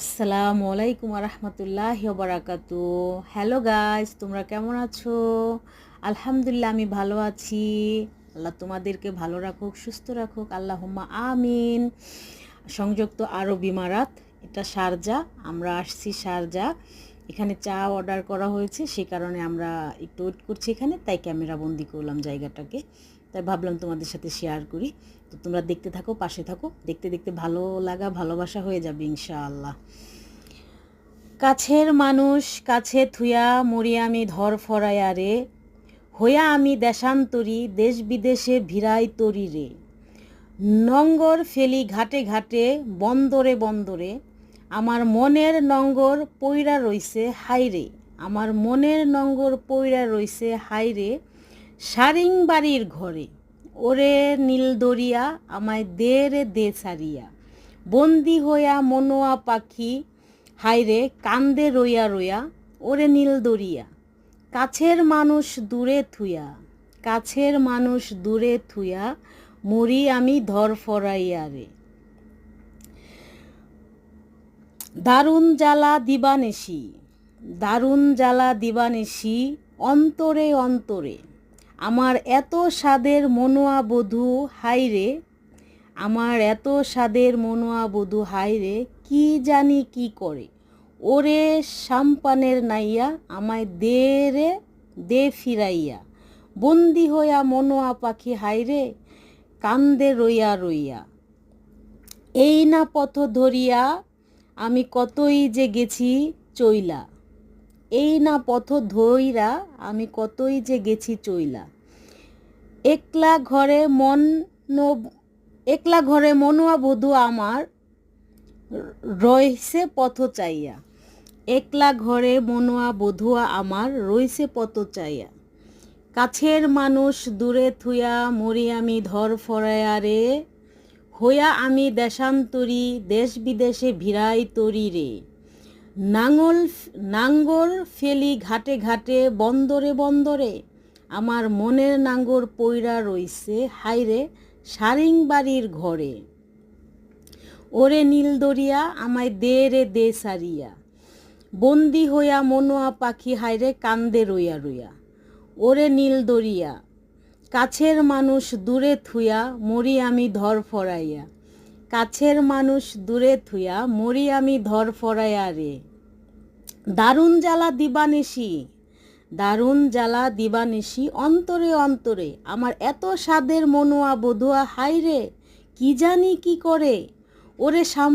আসসালামু আলাইকুম রহমতুল্লাহ বারাকাতু হ্যালো গাইস তোমরা কেমন আছো? আলহামদুলিল্লাহ, আমি ভালো আছি। আল্লাহ তোমাদেরকে ভালো রাখুক, সুস্থ রাখুক, আল্লাহম্মা আমিন। সংযুক্ত আরব ইমারাত, এটা শারজা আমরা আসছি শারজা এখানে চা অর্ডার করা হয়েছে, সে কারণে আমরা একটু ওয়েট করছি এখানে, তাই ক্যামেরা বন্দি করলাম জায়গাটাকে। তাই ভাবলাম তোমাদের সাথে শেয়ার করি। তো তোমরা দেখতে থাকো, পাশে থাকো, দেখতে দেখতে ভালো লাগা, ভালোবাসা হয়ে যাবে ইনশাআল্লাহ। কাছের মানুষ কাছে থুয়া মরি আমি ধর ফরায়া রে, হইয়া আমি দেশান্তরী, দেশ বিদেশে ভিড়াই তরি রে। নঙ্গর ফেলি ঘাটে ঘাটে, বন্দরে বন্দরে আমার মনের নঙ্গর পইরা রইছে হাইরে আমার মনের নঙ্গর পইরা রইছে হাইরে সারিং বাড়ির ঘরে, ওরে নীল দরিয়া, আমায় দে রে, দে সারিয়া বন্দি হইয়া মনোয়া পাখি হাইরে কান্দে রইয়া রইয়া, ওরে নীল দরিয়া। কাছের মানুষ দূরে থুয়া, কাছের মানুষ দূরে থুয়া, মরি আমি ধর ফরাইয়া রে। দারুণ জ্বালা দিবানেশি, দারুণ জ্বালা দিবানেশি অন্তরে অন্তরে। আমার এত স্বাদের মনোয়া বধূ হাইরে আমার এত স্বাদের মনোয়া বধূ হাইরে কি জানি কি করে। ওরে সাম্পানের নাইয়া, আমায় দে রে, দে ফিরাইয়া। বন্দি হইয়া মনোয়া পাখি হাইরে কান্দে রইয়া রইয়া। এই না পথ ধরিয়া আমি কতই যে গেছি চইলা। এই না পথ ধইরা আমি কতই যে গেছি চইলা। একলা ঘরে মন একলা ঘরে মনোয়া বধু আমার রয়েছে পথ চাইয়া। একলা ঘরে মনোয়া বধুয়া আমার রইছে পথ চাইয়া। কাছের মানুষ দূরে থুয়া মরি আমি ধর ফরায়া রে হইয়া আমি দেশান্তরী দেশ বিদেশে ভিড়াই তরি রে। নাঙল, নাঙ্গর ফেলি ঘাটে ঘাটে, বন্দরে বন্দরে। আমার মনের নাঙ্গর পইরা রইছে হাইরে সারিং বাড়ির ঘরে। ওরে নীল দরিয়া, আমায় দে রে, দে সারিয়া। বন্দি হইয়া মনোয়া পাখি হাইরে কান্দে রইয়া রইয়া। ওরে নীল দরিয়া কাছের মানুষ দূরে থুয়া, মরি আমি ধর ফরাইয়া। কাছের মানুষ দূরে থুয়া, মরি আমি ধর ফরাইয়া রে। দারুণ জ্বালা দিবানিসি দারুণ জ্বালা দিবানিসি অন্তরে অন্তরে। আমার এত স্বাদের মনোয়া বধুয়া হাইরে কি জানি কি করে? ওরে সাম